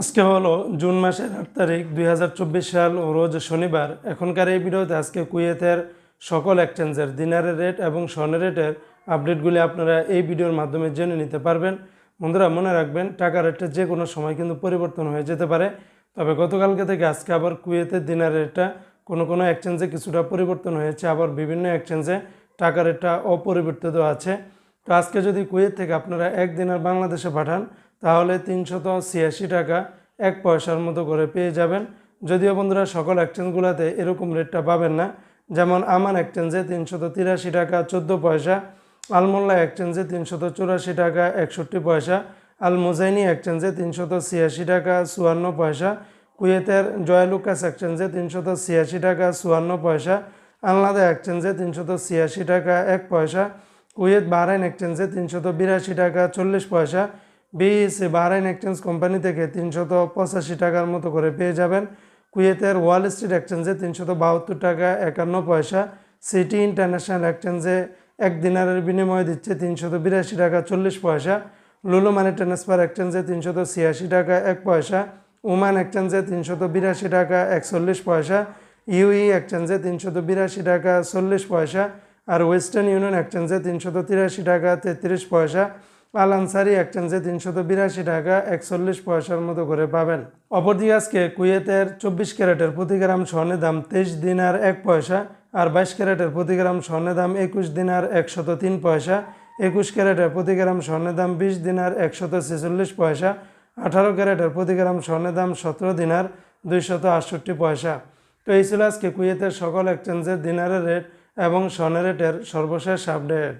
আজকে হলো জুন মাসের আট তারিখ দুই হাজার চব্বিশ সাল ও রোজ শনিবার। এখনকার এই ভিডিওতে আজকে কুয়েতের সকল এক্সচেঞ্জের দিনারের রেট এবং স্বর্ণের রেটের আপডেটগুলি আপনারা এই ভিডিওর মাধ্যমে জেনে নিতে পারবেন। বন্ধুরা, মনে রাখবেন টাকা রেটটা যে কোনো সময় কিন্তু পরিবর্তন হয়ে যেতে পারে। তবে গতকালকে থেকে আজকে আবার কুয়েতের দিনার রেটটা কোনো কোনো এক্সচেঞ্জে কিছুটা পরিবর্তন হয়েছে। আবার বিভিন্ন এক্সচেঞ্জে টাকা রেটটা অপরিবর্তিত আছে। তো আজকে যদি কুয়েত থেকে আপনারা এক দিনের বাংলাদেশে পাঠান তাহলে তিনশত ছিয়াশি টাকা এক পয়সার মতো করে পেয়ে যাবেন। যদিও বন্ধুরা, সকল এক্সচেঞ্জগুলোতে এরকম রেটটা পাবেন না। যেমন আমান এক্সচেঞ্জে তিনশত তিরাশি টাকা চোদ্দ পয়সা, আলমোল্লা এক্সচেঞ্জে তিনশত চুরাশি টাকা একষট্টি পয়সা আল মোজাইনি এক্সচেঞ্জে তিনশত ছিয়াশি টাকা চুয়ান্ন পয়সা, কুয়েতের জয়লুকাস এক্সচেঞ্জে তিনশত ছিয়াশি টাকা চুয়ান্ন পয়সা, আলনাদা এক্সচেঞ্জে তিনশত ছিয়াশি টাকা এক পয়সা, কুয়েত বাহরাইন এক্সচেঞ্জে তিনশত বিরাশি টাকা চল্লিশ পয়সা বিএসি বাহরাইন এক্সচেঞ্জ কোম্পানি থেকে তিনশত পঁচাশি টাকার মতো করে পেয়ে যাবেন। কুয়েতের ওয়াল স্ট্রিট এক্সচেঞ্জে তিনশত বাহাত্তর টাকা একান্ন পয়সা, সিটি ইন্টারন্যাশনাল এক্সচেঞ্জে এক দিনারের বিনিময়ে দিচ্ছে তিনশত বিরাশি টাকা চল্লিশ পয়সা লুলু মানি ট্রান্সফার এক্সচেঞ্জে তিনশত ছিয়াশি টাকা এক পয়সা ওমান এক্সচেঞ্জে তিনশত বিরাশি টাকা একচল্লিশ পয়সা, ইউই এক্সচেঞ্জে তিনশত বিরাশি টাকা চল্লিশ পয়সা আর ওয়েস্টার্ন ইউনিয়ন এক্সচেঞ্জে তিনশত তিরাশি টাকা তেত্রিশ পয়সা। আল আনসারি এক্সচেঞ্জে তিনশত বিরাশি টাকা একচল্লিশ পয়সার মতো করে পাবেন। অপরদিকে আজকে কুয়েতের চব্বিশ ক্যারেটের প্রতি গ্রাম স্বর্ণের দাম তেইশ দিনার এক পয়সা আর বাইশ ক্যারেটের প্রতি গ্রাম স্বর্ণের দাম একুশ দিনার একশত তিন পয়সা। একুশ ক্যারেটের প্রতি গ্রাম স্বর্ণের দাম বিশ দিনার একশত ছেচল্লিশ পয়সা। আঠারো ক্যারেটের প্রতি গ্রাম স্বর্ণের দাম সতেরো দিনার দুইশত আটষট্টি পয়সা। তো এই ছিল আজকে কুয়েতের সকল এক্সচেঞ্জের দিনারের রেট এবং স্বর্ণের রেটের সর্বশেষ আপডেট।